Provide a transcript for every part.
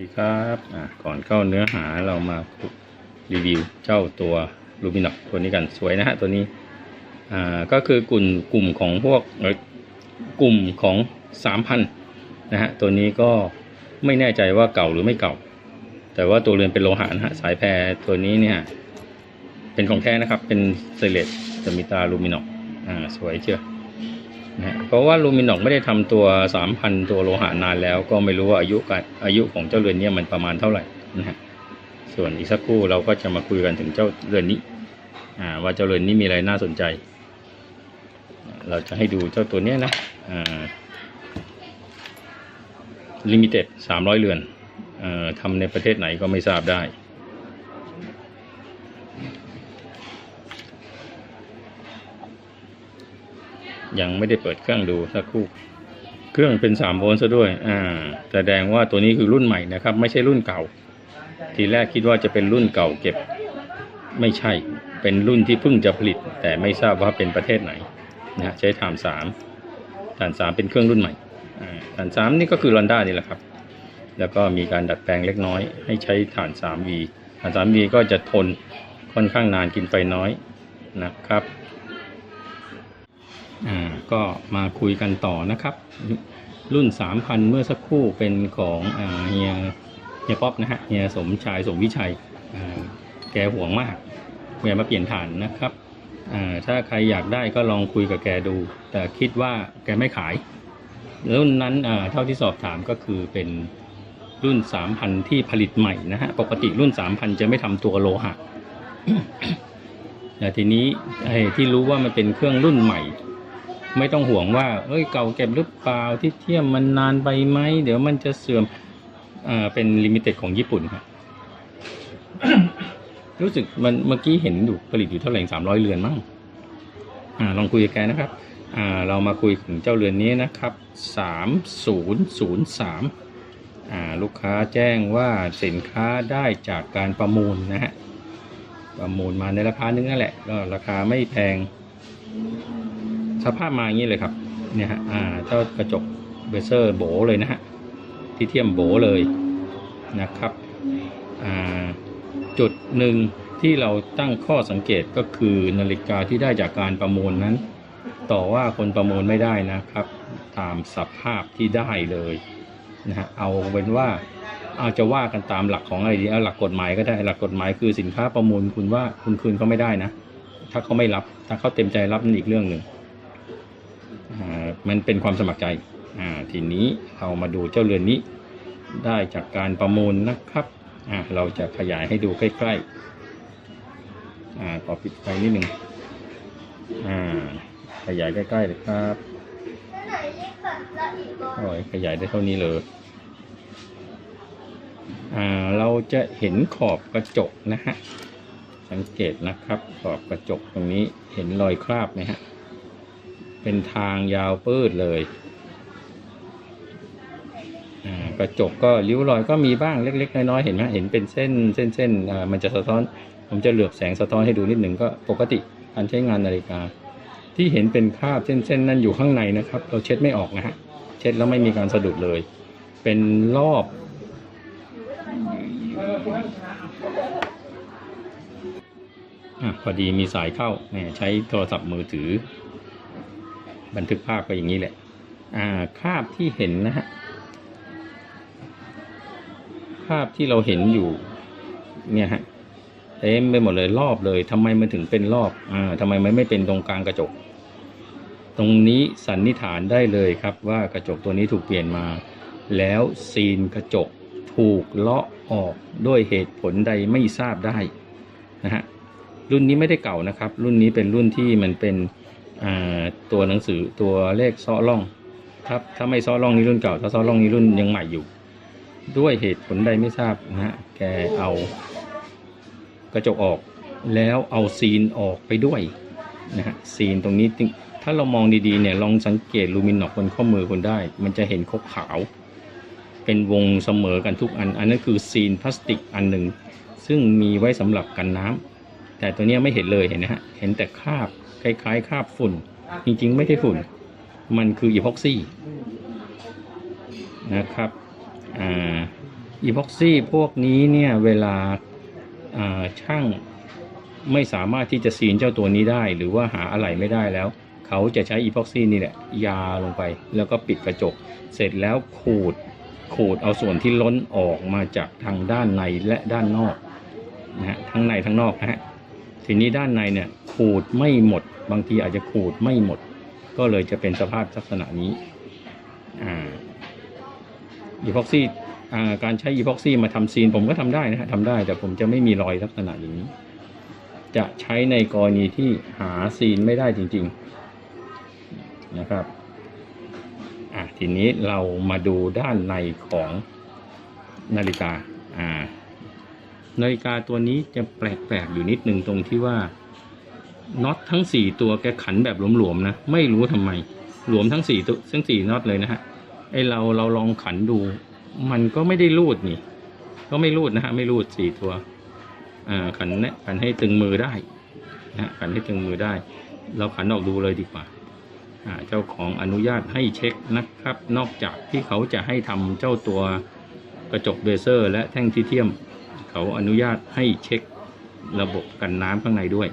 ดีครับก่อนเข้าเนื้อหาเรามารีวิวเจ้าตัวลูมินอกตัวนี้กันสวยนะฮะตัวนี้ก็คือกลุ่มกลุ่มของพวกกลุ่มของสามพันนะฮะตัวนี้ก็ไม่แน่ใจว่าเก่าหรือไม่เก่า แต่ว่าตัวเรือนเป็นโลหะนะฮะสายแพรตัวนี้เนี่ยเป็นของแท้นะครับเป็นเซเลตจะมีตาลูมินอกอ่าสวยเชียว นะเพราะว่าลูมินอกไม่ได้ทำตัวสามพันตัวโลหะนานแล้ว ก็ไม่รู้ว่าอายุการอายุของเจ้าเรือนนี้มันประมาณเท่าไหร่นะฮะส่วนอีกสักครู่เราก็จะมาคุยกันถึงเจ้าเรือนนี้อ่าว่าเจ้าเรือนนี้มีอะไรน่าสนใจ เราจะให้ดูเจ้าตัวเนี้นะอ่าลิมิเต็ดสามร้อยเรือนเอ่อทำในประเทศไหนก็ไม่ทราบได้ ยังไม่ได้เปิดเครื่องดูสักครู่ เครื่องเป็น3โวลต์ซะด้วย อ่า แสดงว่าตัวนี้คือรุ่นใหม่นะครับ ไม่ใช่รุ่นเก่า ทีแรกคิดว่าจะเป็นรุ่นเก่าเก็บ ไม่ใช่ เป็นรุ่นที่เพิ่งจะผลิต แต่ไม่ทราบว่าเป็นประเทศไหนนะใช้ฐานสามฐานสามเป็นเครื่องรุ่นใหม่อ่าฐานสามนี่ก็คือลอนด้านี่แหละครับ แล้วก็มีการดัดแปลงเล็กน้อย ให้ใช้ฐาน 3V ฐาน 3V ก็จะทนค่อนข้างนานกินไฟน้อยนะครับ อ่าก็มาคุยกันต่อนะครับ รุ่น 3,000 เมื่อสักครู่เป็นของอ่าเฮียเฮียป๊อปนะฮะเฮียสมชายสมวิชัยอ่าแกห่วงมากแกมาเปลี่ยนฐานนะครับอ่าถ้าใครอยากได้ก็ลองคุยกับแกดู แต่คิดว่าแกไม่ขาย รุ่นนั้นอ่าเท่าที่สอบถามก็คือเป็นรุ่น 3,000 ที่ผลิตใหม่นะฮะ ปกติรุ่น 3,000 จะไม่ทำตัวโลหะแต่ทีนี้ไอ้ที่รู้ว่ามันเป็นเครื่องรุ่นใหม่ ไม่ต้องห่วงว่าเอ้ยเก่าเก็บหรือเปล่าที่เทียมมันนานไปไหมเดี๋ยวมันจะเสื่อมอ่าเป็นลิมิเต็ดของญี่ปุ่นครับรู้สึกมันเมื่อกี้เห็นอยู่ผลิตอยู่เท่าไหร่สามร้อยเรือนมั้งอ่าลองคุยกับแกนะครับอ่าเรามาคุยถึงเจ้าเรือนนี้นะครับสามศูนย์ศูนย์สามอ่าลูกค้าแจ้งว่าสินค้าได้จากการประมูลนะฮะประมูลมาในราคานึงนั่นแหละก็ราคาไม่แพง สภาพมาอย่างนี้เลยครับ เนี่ยฮะอ่าเจ้ากระจกเบเซอร์โบเลยนะฮะที่เทียมโบเลยนะครับอ่าจุดหนึ่งที่เราตั้งข้อสังเกตก็คือนาฬิกาที่ได้จากการประมูลนั้น ต่อว่าคนประมูลไม่ได้นะครับ ตามสภาพที่ได้เลยนะฮะเอาเป็นว่าเอาจะว่ากันตามหลักของอะไรดีเอาหลักกฎหมายก็ได้หลักกฎหมายคือสินค้าประมูลคุณว่าคุณคืนเขาไม่ได้นะ ถ้าเขาไม่รับถ้าเขาเต็มใจรับนั่นอีกเรื่องหนึ่ง มันเป็นความสมัครใจอ่าทีนี้เรามาดูเจ้าเรือนนี้ ได้จากการประมูลนะครับอ่าเราจะขยายให้ดูใกล้ๆอ่าขอปิดไฟนิดหนึ่งอ่าขยายใกล้ๆเลยครับโอ้ยขยายได้เท่านี้เลยอ่าเราจะเห็นขอบกระจกนะฮะสังเกตนะครับขอบกระจกตรงนี้เห็นรอยคราบไหมฮะ เป็นทางยาวปื้ดเลยกระจกก็ริ้วรอยก็มีบ้างเล็ก ๆ น้อยๆเห็นไหมเห็นเป็นเส้นเส้นเส้นมันจะสะท้อน ผมจะเหลือบแสงสะท้อนให้ดูนิดหนึ่งก็ปกติการใช้งานนาฬิกา ที่เห็นเป็นคราบเส้นๆนั่นอยู่ข้างในนะครับ เราเช็ดไม่ออกนะฮะเช็ดแล้วไม่มีการสะดุดเลย เป็นรอบอะพอดีมีสายเข้าใช้โทรศัพท์มือถือ บันทึกภาพก็อย่างนี้แหละอ่าคราบที่เห็นนะฮะคราบที่เราเห็นอยู่ เนี่ยฮะเต็มไปหมดเลยรอบเลยทำไมมันถึงเป็นรอบอ่าทำไมมันไม่เป็นตรงกลางกระจก ตรงนี้สันนิษฐานได้เลยครับว่ากระจกตัวนี้ถูกเปลี่ยนมา แล้วซีนกระจกถูกเลาะออกด้วยเหตุผลใดไม่ทราบได้นะฮะรุ่นนี้ไม่ได้เก่านะครับ รุ่นนี้เป็นรุ่นที่มันเป็น ตัวหนังสือตัวเลขซ้อล่องครับถ้าไม่ซ้อล่องนี่รุ่นเก่า ถ้าซ้อล่องนี่รุ่นยังใหม่อยู่ ด้วยเหตุผลใดไม่ทราบนะฮะแกเอากระจกออกแล้วเอาซีนออกไปด้วยนะฮะซีนตรงนี้ถ้าเรามองดีๆเนี่ยลองสังเกตลูมินอกบนข้อมือคุณได้ มันจะเห็นขาวขาว เป็นวงเสมอกันทุกอัน อันนั้นคือซีนพลาสติกอันหนึ่งซึ่งมีไว้สำหรับกันน้ำแต่ตัวนี้ไม่เห็นเลยเห็นนะฮะเห็นแต่คราบ คล้ายๆคราบฝุ่น จริงๆ ไม่ได้ฝุ่น มันคืออีพ็อกซี่นะครับอ่าอีพ็อกซี่พวกนี้เนี่ยเวลาช่างไม่สามารถที่จะซีนเจ้าตัวนี้ได้ หรือว่าหาอะไหล่ไม่ได้แล้ว เขาจะใช้อีพ็อกซี่นี่แหละ ยาลงไป แล้วก็ปิดกระจก เสร็จแล้วขูดขูดเอาส่วนที่ล้นออกมาจากทางด้านในและด้านนอกนะฮะทั้งในทั้งนอกนะฮะ ทีนี้ด้านในเนี่ยขูดไม่หมด บางทีอาจจะขูดไม่หมด ก็เลยจะเป็นสภาพลักษณะนี้อ่าอีพ็อกซี่การใช้อีพ็อกซี่มาทำซีนผมก็ทำได้นะฮะทำได้แต่ผมจะไม่มีรอยลักษณะอย่างนี้ จะใช้ในกรณีที่หาซีนไม่ได้จริง ๆนะครับอะทีนี้เรามาดูด้านในของนาฬิกาอ่า นาฬิกาตัวนี้จะแปลกๆอยู่นิดหนึ่งตรงที่ว่าน็อตทั้งสี่ตัวแกขันแบบหลวมๆนะ ไม่รู้ทำไม หลวมทั้งสี่ตัวทั้งสี่น็อตเลยนะฮะไอเราเราลองขันดู มันก็ไม่ได้รูดนี่ ก็ไม่รูดนะฮะไม่รูดสี่ตัวอ่าขันเนี่ยขันให้ตึงมือได้นะขันให้ตึงมือได้ เราขันออกดูเลยดีกว่าอ่า เจ้าของอนุญาตให้เช็คนะครับ นอกจากที่เขาจะให้ทำเจ้าตัวกระจกเบเซอร์ และแท่งทิเทียม เขาอนุญาตให้เช็คระบบกันน้ำข้างในด้วย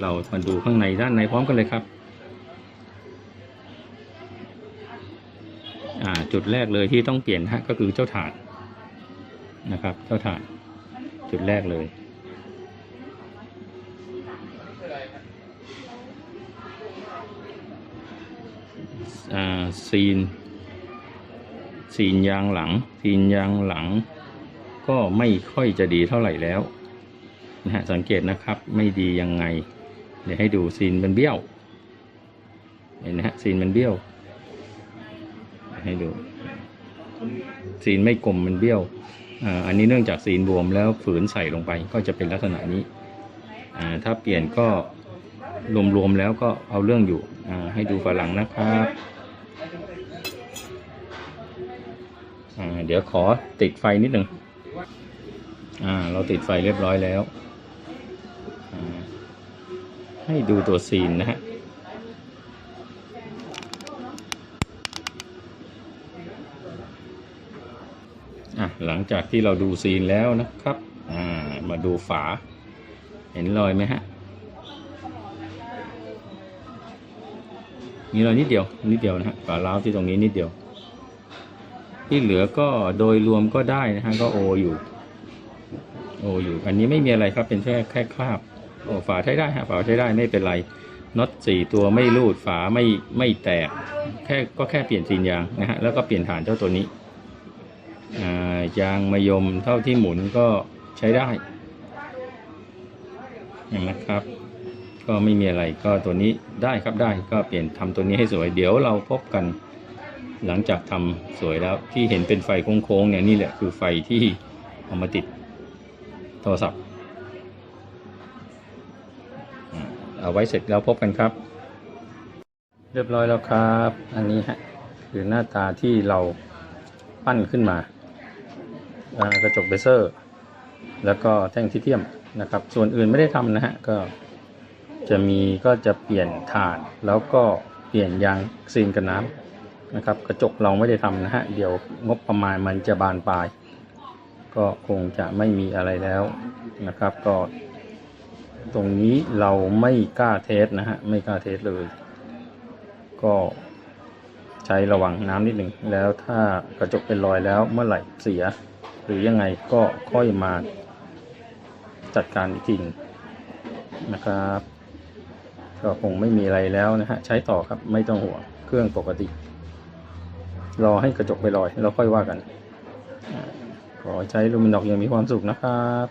เรามาดูข้างในด้านในพร้อมกันเลยครับ จุดแรกเลยที่ต้องเปลี่ยนฮะก็คือเจ้าถานนะครับ เจ้าถานจุดแรกเลยซีน ซีนยางหลัง ซีนยางหลัง ก็ไม่ค่อยจะดีเท่าไหร่แล้วนะฮะสังเกตนะครับไม่ดียังไง เดี๋ยวให้ดูซีนมันเบี้ยวเห็นนะฮะซีนมันเบี้ยว ให้ดูซีนไม่กลมมันเบี้ยวอันนี้เนื่องจากซีนบวมแล้วฝืนใส่ลงไปก็จะเป็นลักษณะนี้ ถ้าเปลี่ยนก็รวมๆแล้วก็เอาเรื่องอยู่ให้ดูฝาหลังนะครับ อ่าเดี๋ยวขอติดไฟนิดหนึ่งอ่าเราติดไฟเรียบร้อยแล้ว ให้ดูตัวซีนนะฮะอะหลังจากที่เราดูซีนแล้วนะครับ อ่า มาดูฝา เห็นรอยไหมฮะมีรอยนิดเดียวนิดเดียวนะฮะฝาล้าวที่ตรงนี้นิดเดียว ที่เหลือก็โดยรวมก็ได้นะฮะก็โออยู่ โออยู่ อันนี้ไม่มีอะไรครับเป็นแค่แค่คราบโอฝาใช้ได้ฮะฝาใช้ได้ไม่เป็นไรน็อตสี่ตัวไม่รูดฝาไม่ไม่แตก แค่ก็แค่เปลี่ยนซีนยางนะฮะแล้วก็เปลี่ยนฐานเจ้าตัวนี้ยางมะยมเท่าที่หมุนก็ใช้ได้นะครับ ก็ไม่มีอะไรก็ตัวนี้ได้ครับได้ก็เปลี่ยนทำตัวนี้ให้สวยเดี๋ยวเราพบกัน หลังจากทำสวยแล้วที่เห็นเป็นไฟโค้งๆเนี่ยนี่แหละคือไฟที่เอามาติดโทรศัพท์ เอาไว้เสร็จแล้วพบกันครับ เรียบร้อยแล้วครับ อันนี้ฮะคือหน้าตาที่เราปั้นขึ้นมากระจกเบเซอร์ แล้วก็แท่งทิเทียมนะครับ ส่วนอื่นไม่ได้ทำนะฮะก็จะมีก็จะเปลี่ยนถาดแล้วก็เปลี่ยนยางซีนกันน้ำ นะครับ กระจกเราไม่ได้ทำนะฮะ เดี๋ยวงบประมาณมันจะบานปลาย ก็คงจะไม่มีอะไรแล้วนะครับ ก็ ตรงนี้เราไม่กล้าเทสนะฮะ ไม่กล้าเทสเลย ก็ใช้ระวังน้ำนิดหนึ่งแล้วถ้ากระจกเป็นรอยแล้วเมื่อไหร่เสีย หรือยังไงก็ค่อยมาจัดการอีกทีหนึ่งนะครับก็คงไม่มีอะไรแล้วนะฮะ ใช้ต่อครับไม่ต้องห่วงเครื่องปกติ รอให้กระจกไปลอย แล้วค่อยว่ากัน ขอใช้ลูมินอกยังมีความสุขนะครับ